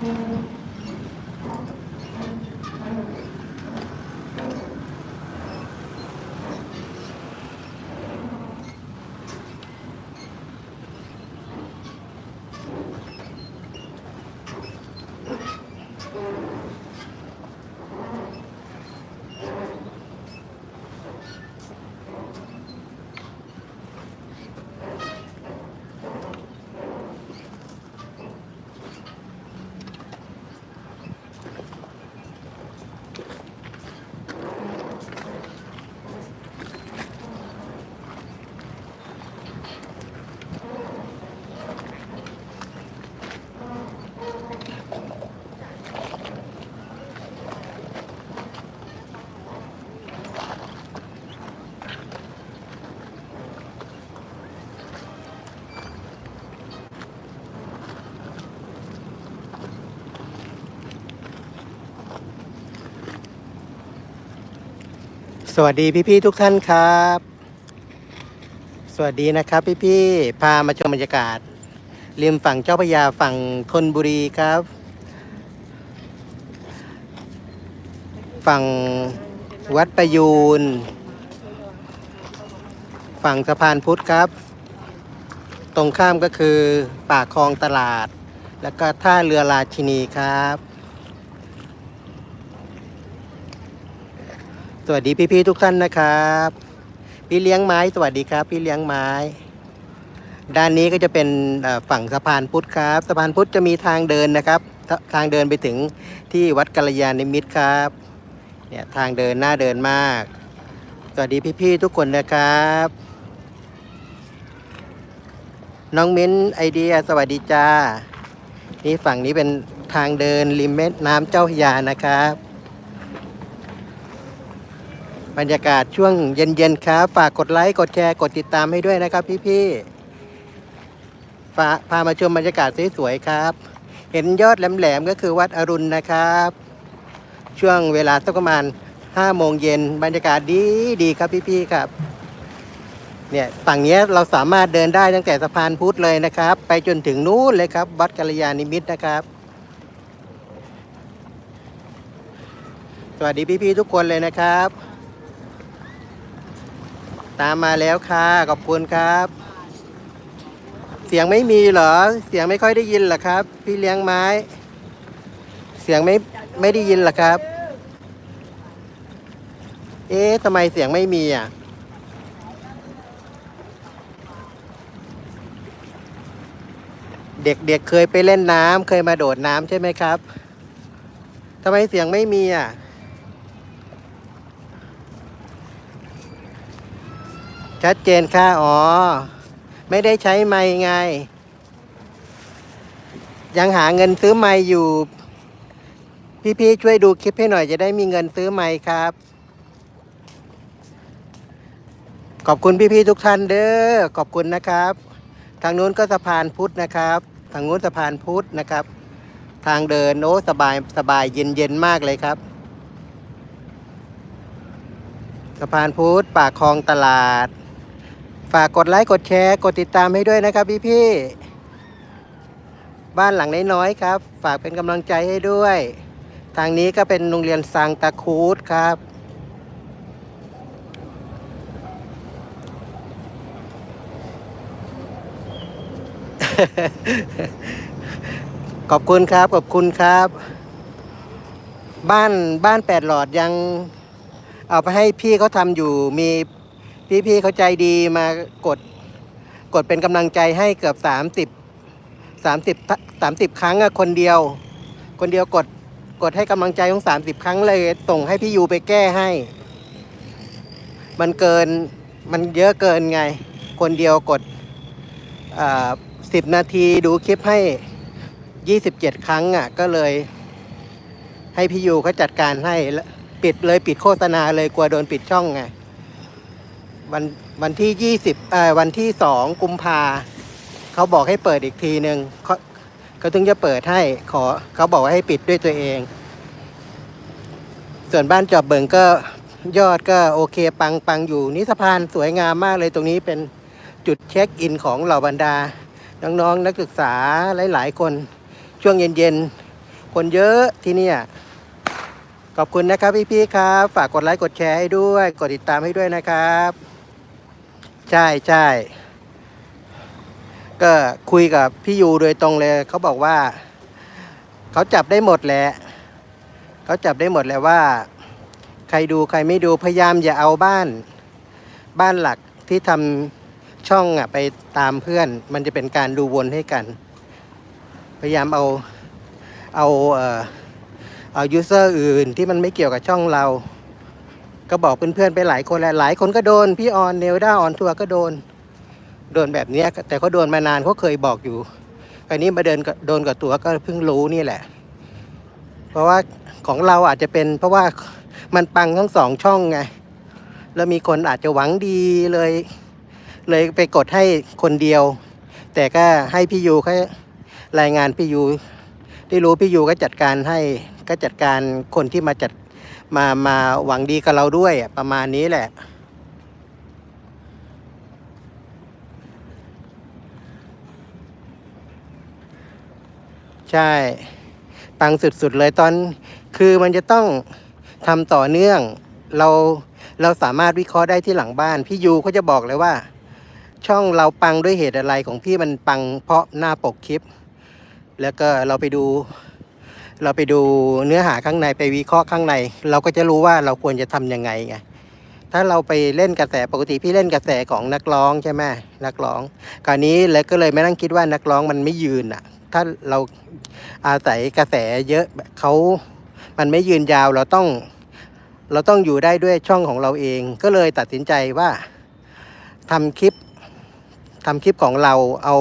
ส วัสดีพี่ๆทุกท่านครับ สวัสดีนะครับพี่ๆพามาชมบรรยากาศริมฝั่งเจ้าพระยาฝั่งธนบุรีครับ ฝั่งวัดประยูน ฝั่งสะพานพุทธครับ ตรงข้ามก็คือปากคลองตลาด แล้วก็ท่าเรือราชินีครับ วัสดีพี่ๆทุกท่านนะครับ พี่เลี้ยงไม้สวัสดีครับ พี่เลี้ยงไม้ ด้านนี้ก็จะเป็นฝั่งสะพานพุทธครับ สะพานพุทธจะมีทางเดินนะครับ ทางเดินไปถึงที่วัดกัลยาณมิตรครับเนี่ยทางเดินหน้าเดินมาก สวัสดีพี่ๆทุกคนนะครับ น้องมิ้นไอเดียสวัสดีจ้านี่ฝั่งนี้เป็นทางเดินริมแม่น้ำเจ้าพยานะครับ บรรยากาศช่วงเย็นๆครับ ฝากกดไลค์ กดแชร์ กดติดตามให้ด้วยนะครับพี่ๆฝาพามาชมบรรยากาศสวยๆครับ เห็นยอดแหลมๆก็คือวัดอรุณนะครับ ช่วงเวลาสักประมาณ5โมงเย็นบรรยากาศดีดีครับพี่ๆครับ เนี่ยฝั่งนี้เราสามารถเดินได้ตั้งแต่สะพานพุทธเลยนะครับ ไปจนถึงนู้นเลยครับ วัดกัลยาณิมิตรนะครับสวัสดีพี่ๆทุกคนเลยนะครับ ตามมาแล้วค่ะ ขอบคุณครับ เสียงไม่มีเหรอ เสียงไม่ค่อยได้ยินเหรอครับ พี่เลี้ยงไม้ เสียงไม่ไม่ได้ยินเหรอครับ เอ๊ะทำไมเสียงไม่มีอะเด็กๆเเคยไปเล่นน้ำเคยมาโดดน้ำใช่ไหมครับทำไมเสียงไม่มีอะ ชัดเจนค่ะ อ๋อ ไม่ได้ใช้ไม้ไง ยังหาเงินซื้อไม้อยู่ พี่ๆช่วยดูคลิปให้หน่อยจะได้มีเงินซื้อไม้ครับ ขอบคุณพี่ๆทุกท่านเด้อ ขอบคุณนะครับ ทางนู้นก็สะพานพุทธนะครับ ทางนู้นสะพานพุทธนะครับ ทางเดินโอ้สบายสบายเย็นเย็นมากเลยครับสะพานพุทธปากคลองตลาด ฝากกดไลค์กดแชร์ กดติดตามให้ด้วยนะครับพี่พี่ๆบ้านหลังน้อยๆครับ ฝากเป็นกำลังใจให้ด้วย ทางนี้ก็เป็นโรงเรียนซังตาคูดครับขอบคุณครับ ขอบคุณครับ บ้านบ้านแปดหลอดยัง เอาไปให้พี่เขาทำอยู่มี พี่ๆเขาใจดีมากดกดเป็นกำลังใจให้เกือบสามสิบสามสิบสามสิบครั้งอะคนเดียว คนเดียวกดกดให้กำลังใจของสามสิบครั้งเลย ส่งให้พี่ยูไปแก้ให้ มันเกินมันเยอะเกินไง คนเดียวกดสิบนาทีดูคลิปให้ยี่สิบเจ็ดครั้งอะก็เลย ให้พี่ยูเขาจัดการให้ปิดเลยปิดโฆษณาเลยกลัวโดนปิดช่องไง วันวันที่ยี่สิบเอ่อวันที่สองกุมภาเขาบอกให้เปิดอีกทีหนึ่งเขาเขาถึงจะเปิดให้ขอเขาบอกว่าให้ปิดด้วยตัวเอง ส่วนบ้านจอบเบิงก็ยอดก็โอเคปังปังอยู่นี่สะพานสวยงามมากเลยตรงนี้เป็นจุดเช็คอินของเหล่าบรรดา น้องๆนักศึกษาหลาย ๆ คนช่วงเย็นๆ คนเยอะที่นี่ขอบคุณนะครับพี่ๆครับ ฝากกดไลค์กดแชร์ให้ด้วย กดติดตามให้ด้วยนะครับ ใช่ใช่ก็คุยกับพี่ยูโดยตรงเลยเขาบอกว่า เขาจับได้หมดแหละเขาจับได้หมดแหละว่า ใครดูใครไม่ดูพยายามอย่าเอาบ้าน บ้านหลักที่ทำช่องอะไปตามเพื่อน มันจะเป็นการดูวนให้กัน พยายามเอาเอาเอ่อเอายูเซอร์อื่นที่มันไม่เกี่ยวกับช่องเรา ก็บอกเพื่อนๆไปหลายคนแหล้วหลายคนก็โดนพี่ออนเนลด้าออนทัวร์ก็โดน โดนแบบนี้แต่เขาโดนมานานเขาเคยบอกอยู่อันนี้มาเดินกับโดนกับตัวก็เพิ่งรู้นี่แหละ เพราะว่าของเราอาจจะเป็น เพราะว่ามันปังทั้งสองช่องไงแล้วมีคนอาจจะหวังดีเลย เลยไปกดให้คนเดียว แต่ก็ให้พี่ยูเขารายงานพี่ยูที่รู้พี่ยูก็จัดการให้ก็จัดการคนที่มาจัด มามาหวังดีกับเราด้วยอะประมาณนี้แหละ ใช่ปังสุดๆเลยตอน คือมันจะต้องทำต่อเนื่อง เราเราสามารถวิเคราะห์ได้ที่หลังบ้าน พี่ยูเขาจะบอกเลยว่า ช่องเราปังด้วยเหตุอะไรของพี่มันปังเพราะหน้าปกคลิป แล้วก็เราไปดู เราไปดูเนื้อหาข้างในไปวิเคราะห์ข้างใน เราก็จะรู้ว่าเราควรจะทำยังไงไงถ้าเราไปเล่นกระแสปกติพี่เล่นกระแสของนักร้องใช่ไหมนักร้องคราวนี้แล้วก็เลยไม่นั่งคิดว่านักร้องมันไม่ยืนอะ ถ้าเราอาศัยกระแสเยอะเขามันไม่ยืนยาวเราต้อง เราต้องอยู่ได้ด้วยช่องของเราเอง ก็เลยตัดสินใจว่าทำคลิปทำคลิปของเราเอา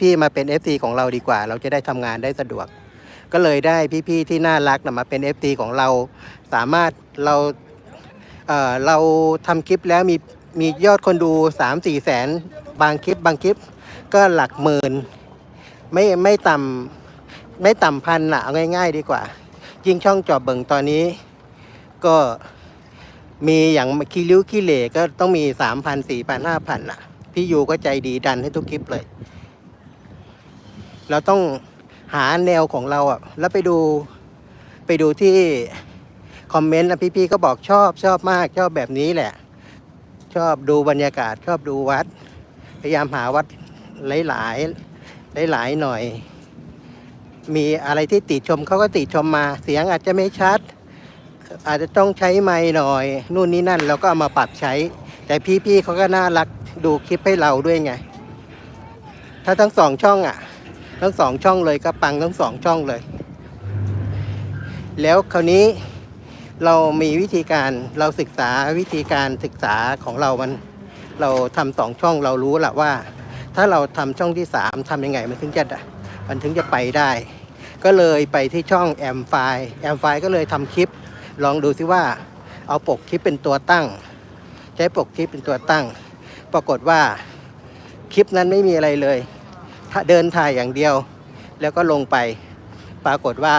พี่ๆมาเป็น FC ของเราดีกว่า เราจะได้ทำงานได้สะดวก ก็เลยได้พี่ๆที่น่ารักนะมาเป็น FT ของเรา สามารถเราเอ่อเราทำคลิปแล้วมีมียอดคนดู 3 4 แสน บางคลิปบางคลิปก็หลักหมื่น ไม่ไม่ต่ำไม่ต่ำพันละเอาง่าย ๆ ดีกว่า ยิ่งช่องจอบเบิ่งตอนนี้ ก็มีอย่างคีริ้วคีเหล่ก็ต้องมี 3 0 0 0 4 0 0 0 5,000อะพี่ยูก็ใจดีดันให้ทุกคลิปเลย เราต้อง หาแนวของเราอะแล้วไปดูไปดูที่คอมเมนต์นะพี่ๆก็บอกชอบชอบมากชอบแบบนี้แหละ ชอบดูบรรยากาศชอบดูวัด พยายามหาวัดหลายๆหลายๆหน่อย มีอะไรที่ติชมเขาก็ติชมมาเสียงอาจจะไม่ชัด อาจจะต้องใช้ไม้หน่อย นู่นนี่นั่นเราก็เอามาปรับใช้ แต่พี่ๆเขาก็น่ารักดูคลิปให้เราด้วยไง ถ้าทั้งสองช่องอะ ทั้งสองช่องเลยก็ปังทั้งสองช่องเลย แล้วคราวนี้เรามีวิธีการเราศึกษาวิธีการศึกษาของเรามัน เราทำสองช่องเรารู้ละว่า ถ้าเราทำช่องที่สามทำยังไงมันถึงจะมันถึงจะไปได้ ก็เลยไปที่ช่องแอมไฟแอมไฟก็เลยทำคลิป ลองดูซิว่า เอาปกคลิปเป็นตัวตั้ง ใช้ปกคลิปเป็นตัวตั้ง ปรากฏว่าคลิปนั้นไม่มีอะไรเลย ถ้าเดินถ่ายอย่างเดียว แล้วก็ลงไปปรากฏว่า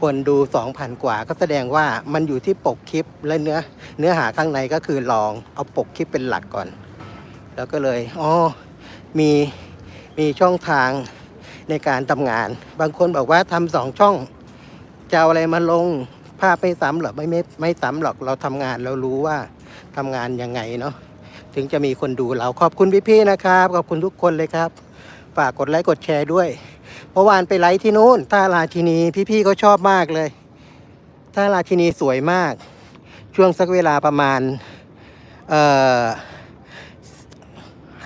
คนดู 2,000 กว่า ก็แสดงว่ามันอยู่ที่ปกคลิปและเนื้อเนื้อหาข้างในก็คือลองเอาปกคลิปเป็นหลักก่อน แล้วก็เลยอ๋อมีมีช่องทางในการทำงาน บางคนบอกว่าทำสองช่องจะเอาอะไรมาลงภาพไม่ซ้ำหรอกไม่ไม่ไม่ซ้ำหรอกเราทำงานเรารู้ว่าทำงานยังไงเนาะถึงจะมีคนดูเราขอบคุณพี่ๆนะครับ ขอบคุณทุกคนเลยครับ ฝากกดไลค์กดแชร์ด้วยเมื่อวานไปไลฟ์ที่นู้นท่าราชินีพี่ๆก็ชอบมากเลยท่าราชินีสวยมาก ช่วงสักเวลาประมาณเอ่อ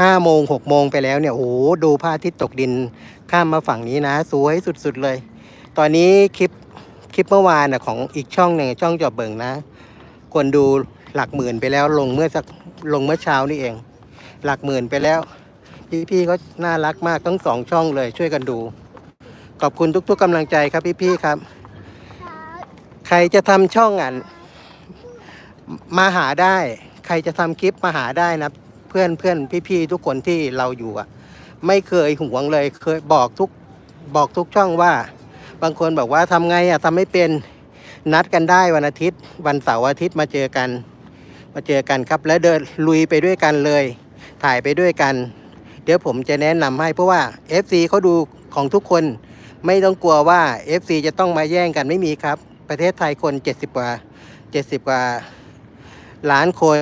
ห้าโมงหกโมงไปแล้วเนี่ยโอ้โหดูพระอาทิตย์ตกดินข้ามมาฝั่งนี้นะ สวยสุดๆเลย ตอนนี้คลิปคลิปเมื่อวานนะของอีกช่องหนึ่งช่องจอบเบิงนะ คนดูหลักหมื่นไปแล้วลงเมื่อสักลงเมื่อเช้านี่เอง หลักหมื่นไปแล้ว พี่ๆก็น่ารักมากทั้งสองช่องเลยช่วยกันดู ขอบคุณทุก ๆกำลังใจครับพี่ๆครับ ใครจะทำช่องอะมาหาได้ ใครจะทำคลิปมาหาได้นะ เพื่อนเพื่อนพี่ๆทุกคนที่เราอยู่อะ ไม่เคยห่วงเลยเคยบอกทุกบอกทุกช่องว่า บางคนบอกว่าทำไงอะทำไม่เป็นนัดกันได้วันอาทิตย์ วันเสาร์อาทิตย์มาเจอกัน มาเจอกันครับ แล้วเดินลุยไปด้วยกันเลย ถ่ายไปด้วยกัน เดี๋ยวผมจะแนะนำให้เพราะว่า FC เขาดูของทุกคนไม่ต้องกลัวว่า FC จะต้องมาแย่งกันไม่มีครับ ประเทศไทยคน 70 กว่า 70 กว่า ล้านคน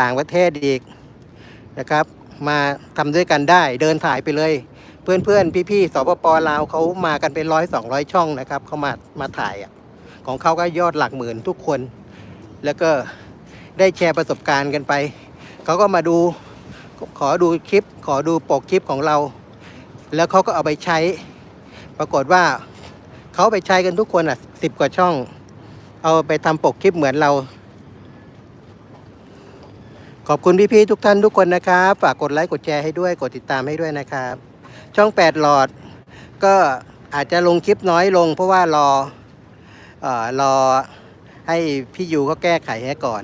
ต่างประเทศอีกนะครับ มาทำด้วยกันได้เดินถ่ายไปเลย เพื่อนเพื่อนๆพี่สปปลาวเขามากันเป็นร้อยสองร้อยช่องนะครับเขามามาถ่ายอะของเขาก็ยอดหลักหมื่นทุกคน แล้วก็ได้แชร์ประสบการณ์กันไปเขาก็มาดู ขอดูคลิป ขอดูปกคลิปของเรา แล้วเขาก็เอาไปใช้ ปรากฏว่าเขาไปใช้กันทุกคนอะสิบกว่าช่อง เอาไปทำปกคลิปเหมือนเรา ขอบคุณพี่ๆทุกท่านทุกคนนะครับ ฝากกดไลค์กดแชร์ให้ด้วย กดติดตามให้ด้วยนะครับ ช่อง 8 หลอด ก็อาจจะลงคลิปน้อยลง เพราะว่ารอเออรอให้พี่ยูเขาแก้ไขให้ก่อน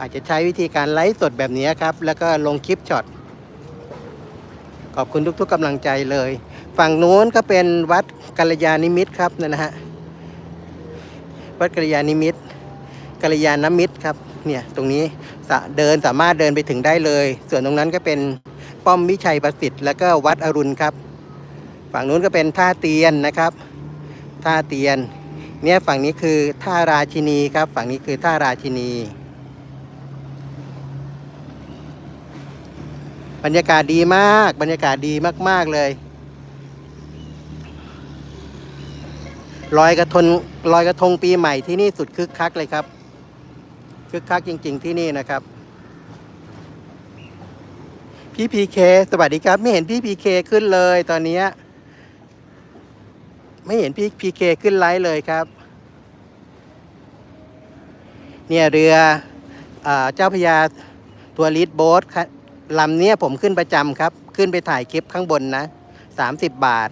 อาจจะใช้วิธีการไลฟ์สดแบบนี้ครับ แล้วก็ลงคลิปช็อต ขอบคุณทุกๆกำลังใจเลย ฝั่งนู้นก็เป็นวัดกัลยาณิมิตรครับนั่นะฮะ วัดกัลยาณิมิตรกัลยาณมิตรครับ เนี่ยตรงนี้เดินสามารถเดินไปถึงได้เลย ส่วนตรงนั้นก็เป็นป้อมวิชัยประสิทธิ์แล้วก็วัดอรุณครับ ฝั่งนู้นก็เป็นท่าเตียนนะครับ ท่าเตียน เนี่ยฝั่งนี้คือท่าราชินีครับ ฝั่งนี้คือท่าราชินี บรรยากาศดีมาก บรรยากาศดีมาก ๆ เลยลอยกระทงลอยกระทงปีใหม่ที่นี่สุดคึกคักเลยครับ คึกคักจริง ๆ ที่นี่นะครับ พี่พีเคสวัสดีครับ ไม่เห็นพี่พีเคขึ้นเลยตอนนี้ไม่เห็นพี่พีเคขึ้นไลฟ์เลยครับ เนี่ยเรืออเจ้าพยาตัวลีดโบ๊ทครับ ลำนี้ผมขึ้นประจำครับ ขึ้นไปถ่ายคลิปข้างบนนะสามสิบบาท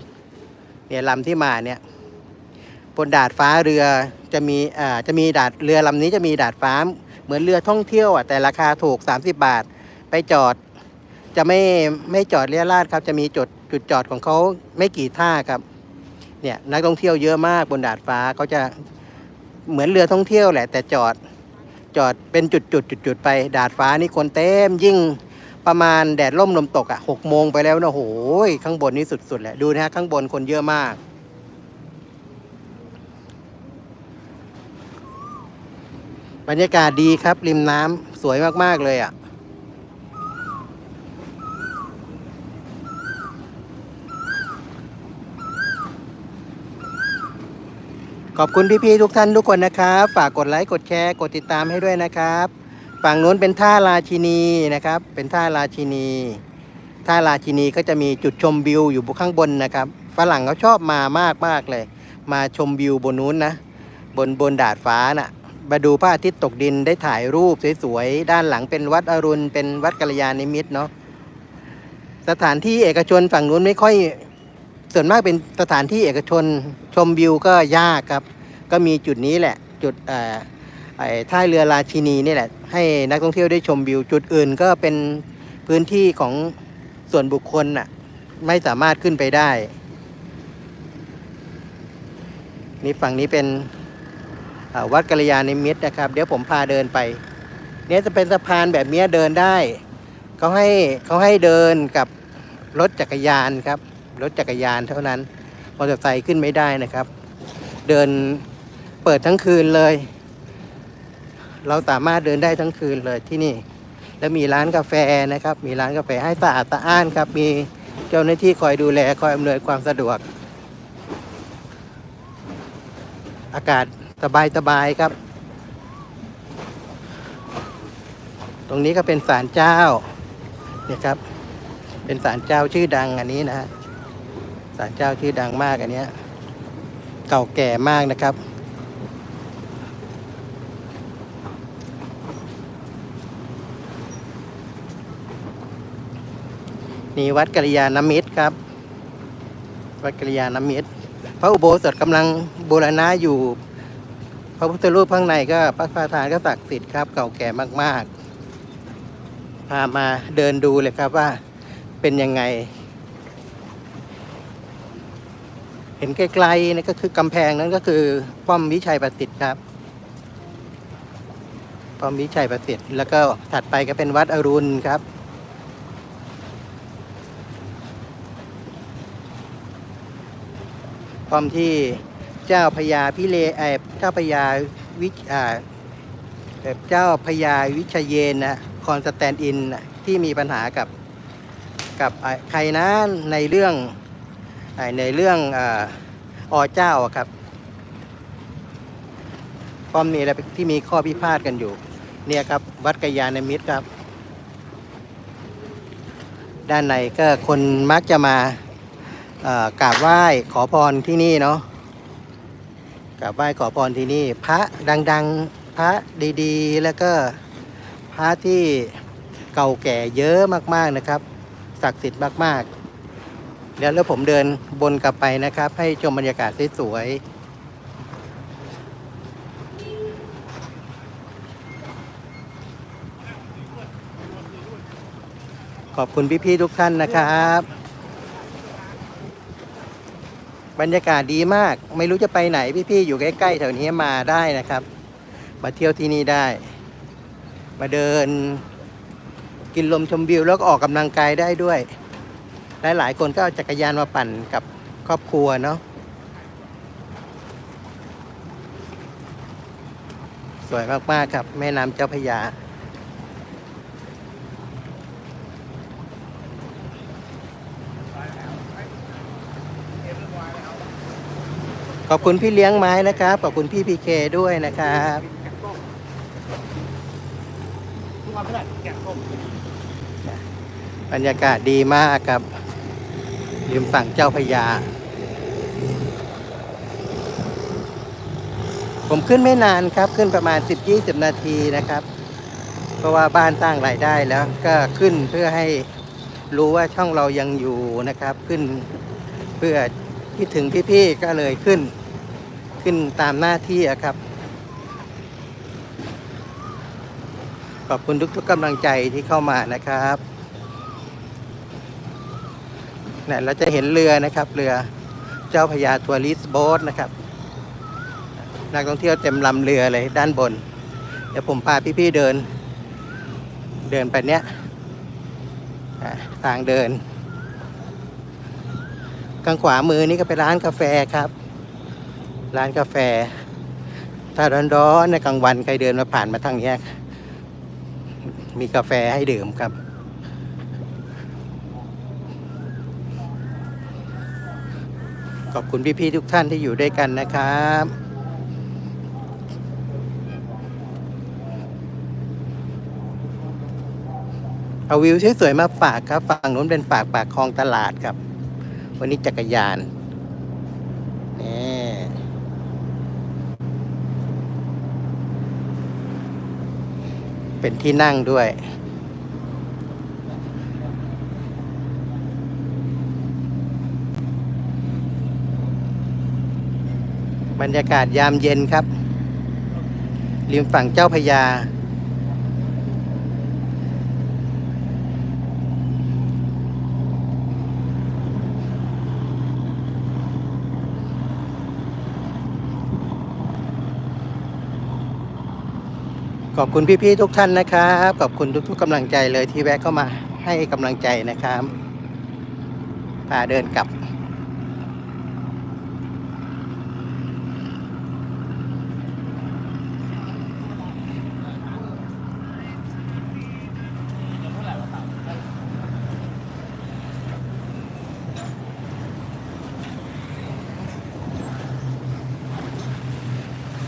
เนี่ยลำที่มาเนี่ย บนดาดฟ้าเรือจะมีอ่าจะมีดาดเรือลำนี้จะมีดาดฟ้า เหมือนเรือท่องเที่ยวอะแต่ราคาถูก 30 บาท ไปจอด จะไม่ไม่จอดเรียราดครับ จะมีจุดจุดจอดของเขาไม่กี่ท่าครับ เนี่ยนักท่องเที่ยวเยอะมากบนดาดฟ้าเขาจะเหมือนเรือท่องเที่ยวแหละ แต่จอดจอดเป็นจุดจุดจุดจุดไป ดาดฟ้านี่คนเต็มยิ่ง ประมาณแดดร่มลมตกอะหกโมงไปแล้วนะโหยข้างบนนี่สุดๆแหละดูนะฮะข้างบนคนเยอะมาก บรรยากาศดีครับ ริมน้ำสวยมากๆเลยอะขอบคุณพี่ๆทุกท่านทุกคนนะครับ ฝากกดไลค์ กดแชร์ กดติดตามให้ด้วยนะครับ ฝั่งนู้นเป็นท่าราชินีนะครับ เป็นท่าราชินี ท่าราชินีก็จะมีจุดชมวิวอยู่บนข้างบนนะครับฝรั่งเขาชอบมามากมากเลย มาชมวิวบนนู้นนะ บนบนดาดฟ้าน่ะมาดูพระอาทิตย์ตกดินได้ถ่ายรูปสวยๆ ด้านหลังเป็นวัดอรุณ เป็นวัดกัลยาณิมิตรเนาะสถานที่เอกชนฝั่งนู้นไม่ค่อยส่วนมากเป็นสถานที่เอกชนชมวิวก็ยากครับ ก็มีจุดนี้แหละ จุดเอ่อ ไอ้ท่าเรือราชินีนี่แหละ ให้นักท่องเที่ยวได้ชมวิว จุดอื่นก็เป็นพื้นที่ของส่วนบุคคลน่ะ ไม่สามารถขึ้นไปได้ นี่ฝั่งนี้เป็นวัดกัลยาณิมิตรนะครับ เดี๋ยวผมพาเดินไป เนี่ยจะเป็นสะพานแบบเนี้ยเดินได้เขาให้เขาให้เดินกับรถจักรยานครับ รถจักรยานเท่านั้นมอเตอร์ไซค์ขึ้นไม่ได้นะครับ เดินเปิดทั้งคืนเลย เราสามารถเดินได้ทั้งคืนเลยที่นี่ แล้วมีร้านกาแฟนะครับ มีร้านกาแฟให้สะอาดสะอ้านครับ มีเจ้าหน้าที่คอยดูแลคอยอำนวยความสะดวก อากาศสบายสบายครับ ตรงนี้ก็เป็นศาลเจ้าเนี่ยครับ เป็นศาลเจ้าชื่อดังอันนี้นะศาลเจ้าชื่อดังมากอันเนี้ย เก่าแก่มากนะครับ นี่วัดกัลยาณมิตรครับ วัดกัลยาณมิตร พระอุโบสถกำลังบูรณะอยู่ พระพุทธรูปข้างในก็พระประธานก็ศักดิ์สิทธิ์ครับเก่าแก่มาก ๆ พามาเดินดูเลยครับว่าเป็นยังไง เห็นไกลๆนั่นก็คือกำแพงนั้นก็คือป้อมวิชัยประสิทธิ์ครับป้อมวิชัยประสิทธิ์แล้วก็ถัดไปก็เป็นวัดอรุณครับ พร้อมที่เจ้าพญาพิเลเอเจ้าพญาวิอ่าเอ่อเจ้าพญาวิชเยนนะคอนสแตนอินที่มีปัญหากับกับใครนะในเรื่องในเรื่องออเจ้าครับพร้อมมีอะไรที่มีข้อพิพาทกันอยู่ เนี่ยครับ วัดกยาณมิตรครับ ด้านในก็คนมักจะมา กราบไหว้ขอพรที่นี่เนาะกราบไหว้ขอพรที่นี่ พระดังๆ พระดีๆ แล้วก็พระที่เก่าแก่เยอะมากๆนะครับ ศักดิ์สิทธิ์มากๆ เดี๋ยวแล้วผมเดินบนกลับไปนะครับ ให้ชมบรรยากาศสวยๆขอบคุณพี่ๆทุกท่านนะครับ บรรยากาศดีมาก ไม่รู้จะไปไหนพี่ๆอยู่ใกล้ๆแถวนี้มาได้นะครับ มาเที่ยวที่นี่ได้ มาเดิน กินลมชมวิวแล้วก็ออกกำลังกายได้ด้วย หลายๆคนก็เอาจักรยานมาปั่นกับครอบครัวเนาะสวยมากๆครับ แม่น้ำเจ้าพระยา ขอบคุณพี่เลี้ยงไม้นะครับ ขอบคุณพี่พีเคด้วยนะครับบรรยากาศดีมากครับริมฝั่งเจ้าพยา ผมขึ้นไม่นานครับขึ้นประมาณ 10-20 นาทีนะครับ เพราะว่าบ้านสร้างรายได้แล้วก็ขึ้นเพื่อให้รู้ว่าช่องเรายังอยู่นะครับ ขึ้นเพื่อ คิดถึงพี่ๆก็เลยขึ้น ขึ้นตามหน้าที่อะครับ ขอบคุณทุกๆกำลังใจที่เข้ามานะครับเนี่ยเราจะเห็นเรือนะครับเรือเจ้าพระยาทัวริสโบ๊ทนะครับ นักท่องเที่ยวเต็มลำเรือเลยด้านบน เดี๋ยวผมพาพี่ๆเดิน เดินไปเนี้ยทางเดิน ข้างขวามือนี่ก็เป็นร้านกาแฟครับ ร้านกาแฟ ถ้าร้อนๆในกลางวันใครเดินมาผ่านมาทางนี้มีกาแฟให้ดื่มครับ ขอบคุณพี่ๆทุกท่านที่อยู่ด้วยกันนะครับเอาวิวสวยๆมาฝากครับ ฝั่งนู้นเป็นฝากปากคลองตลาดครับ วันนี้จักรยานนี่เป็นที่นั่งด้วย บรรยากาศยามเย็นครับ ริมฝั่งเจ้าพยา ขอบคุณพี่ๆทุกท่านนะครับ ขอบคุณทุก ๆกำลังใจเลยที่แวะเข้ามาให้กำลังใจนะครับพาเดินกลับ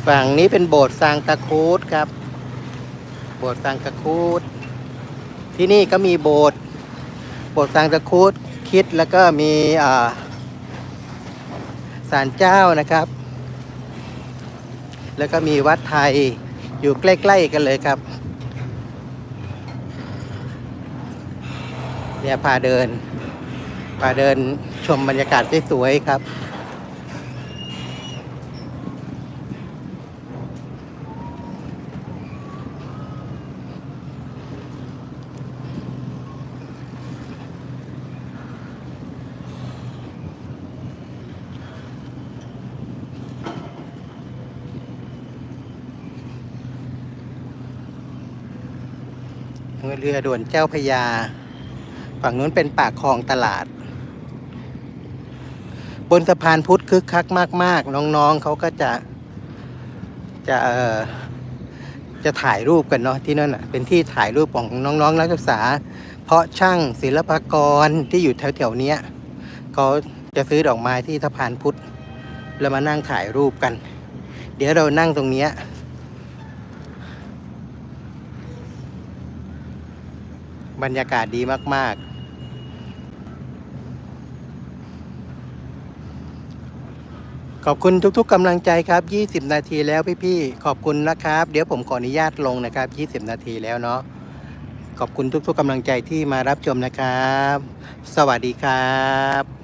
ฝั่งนี้เป็นโบสถ์ซางตะคูดครับ โบสถ์ซางตะครูดที่นี่ก็มีโบสถ์โบสถ์ซางตะครูดคิดแล้วก็มีอ่าศาลเจ้านะครับ แล้วก็มีวัดไทยอยู่ใกล้ ๆ กันเลยครับเนี่ยพาเดิน พาเดินชมบรรยากาศสวยๆครับ เรือด่วนเจ้าพยา ฝั่งนู้นเป็นปากคลองตลาด บนสะพานพุทธคึกคักมาก ๆ น้องๆเขาก็จะจะเอ่อจะถ่ายรูปกันเนาะที่นั่นอะเป็นที่ถ่ายรูปของน้องๆ นักศึกษา เพราะช่างศิลปากรที่อยู่แถวๆนี้เขาจะซื้อดอกไม้ที่สะพานพุทธแล้วมานั่งถ่ายรูปกัน เดี๋ยวเรานั่งตรงนี้ บรรยากาศดีมาก ๆขอบคุณทุกๆกำลังใจครับ 20 นาทีแล้วพี่ๆ ขอบคุณนะครับ เดี๋ยวผมขออนุญาตลงนะครับ 20 นาทีแล้วเนาะ ขอบคุณทุกๆกำลังใจที่มารับชมนะครับ สวัสดีครับ